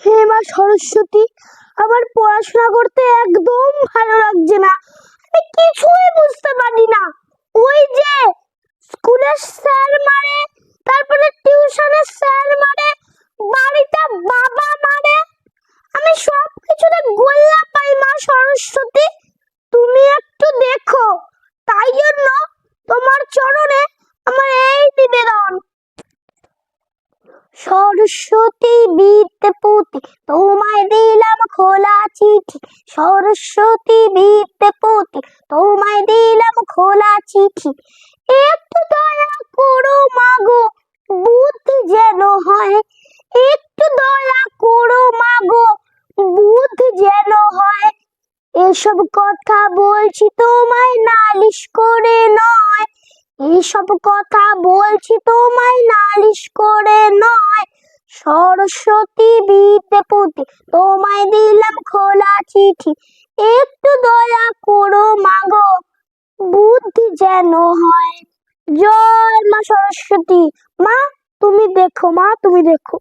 হে মা সরস্বতী, আমার পড়াশোনা করতে একদম ভালো লাগছে না। আমি কিছুই বুঝতে পারি না। ওই যে স্কুলের স্যার মারে, তারপরে টিউশনের স্যার মারে, বাড়িতে বাবা মারে, আমি সব কিছুতে গোল্লা পাই মা সরস্বতী। তুমি একটু দেখো, তাই জন্য তোমার চরণে সরস্বতী বিদ্যে পুঁতি তোমায় দিলাম খোলা চিঠি। সরস্বতী বিদ্যে পুঁতি তোমায় দিলাম খোলা চিঠি। একটু দয়া করো মাগো, বুদ্ধি যেন হয়। একটু দয়া করো মাগো, বুদ্ধি যেন হয়। এসব কথা বলছি, তোমায় নালিশ করে নয়। এইসব কথা বলছি তোমায় নালিশ করে নয়। সরস্বতী বিদ্যে পুঁতি তোমায় দিলাম খোলা চিঠি। একটু দয়া করো মাগো, বুদ্ধি যেন হয়। জয় মা সরস্বতী। মা, তুমি দেখো, মা, তুমি দেখো।